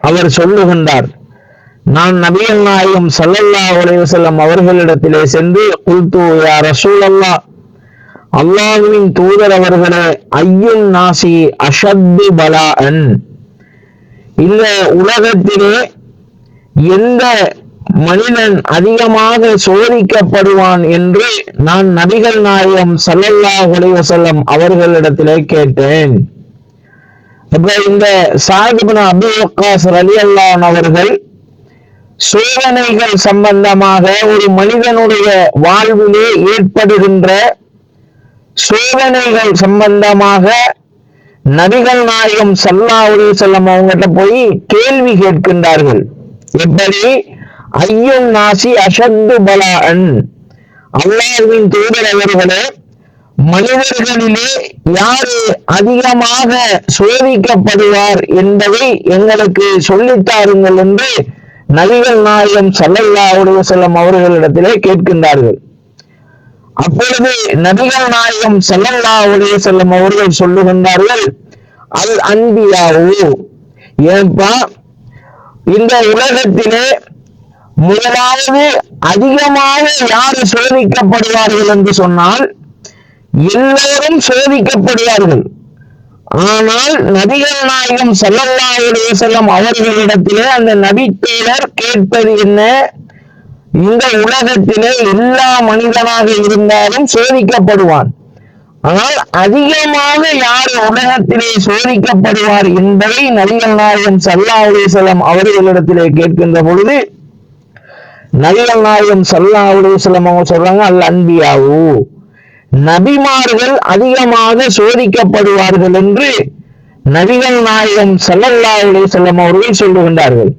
அவர் சொல்லுகின்றார் நான் நபிகள் நாயகம் சல்லல்லா அலைஹி அவர்களிடத்திலே சென்று குல்து யா அல்லா அல்லாஹுவின் தூதர் அவர்களே ஐயுன் நாசி அஷத்து பலாஅன். இந்த உலகத்திலே எந்த மனிதன் அதிகமாக சோதிக்கப்படுவான் என்று நான் நபிகள் நாயகம் சல்லல்லா அலைஹி செல்லம் அவர்களிடத்திலே கேட்டேன். இப்ப இந்த சாஹிபின் அபு வக்காஸ் அல்லான் அவர்கள் சோதனைகள் சம்பந்தமாக ஒரு மனிதனுடைய வாழ்விலே ஏற்படுகின்ற சோதனைகள் சம்பந்தமாக நபிகள் நாயகம் சல்லா அலைஹி செல்லம் அவங்ககிட்ட போய் கேள்வி கேட்கின்றார்கள். எப்படி? ஐயும் நாசி அஷத்து பலான் அல்லாஹின் தூதர் அவர்களே மனிதர்களிலே யாரு அதிகமாக சோதிக்கப்படுவார் என்பதை எங்களுக்கு சொல்லித்தாருங்கள் என்று நபிகள் நாயகம் சல்லல்லா அவருடைய வஸல்லம் அவர்களிடத்திலே கேட்கின்றார்கள். அப்பொழுது நபிகள் நாயகம் சல்லல்லா அலைஹி செல்லும் அவர்கள் சொல்லுகின்றார்கள் அல் அன்பியாவோ? ஏன்பா இந்த உலகத்திலே முதலாவது அதிகமாக யார் சோதிக்கப்படுவார்கள் என்று சொன்னால் எல்லோரும் சோதிக்கப்படுவார்கள் ஆனால் நபிகள் நாயகம் ஸல்லல்லாஹு செல்லம் அவர்களிடத்திலே அந்த நபித்தோழர் கேட்பது என்ன? இந்த உலகத்திலே எல்லா மனிதனாக இருந்தாலும் சோதிக்கப்படுவான் ஆனால் அதிகமாக யார் உலகத்திலே சோதிக்கப்படுவார் என்பதை நபிகள் நாயகம் ஸல்லல்லாஹு செல்லம் அவர்களிடத்திலே கேட்கின்ற பொழுது நபிகள் நாயகம் ஸல்லல்லாஹு செல்லம் அவங்க சொல்றாங்க அல்ல அன்பியாவோ. நபிமார்கள் அதிகமாக சோதிக்கப்படுவார்கள் என்று நபிகள் நாயகம் செல்லல்லா அலைஹி வஸல்லம் அவர்கள் சொல்லுகின்றார்கள்.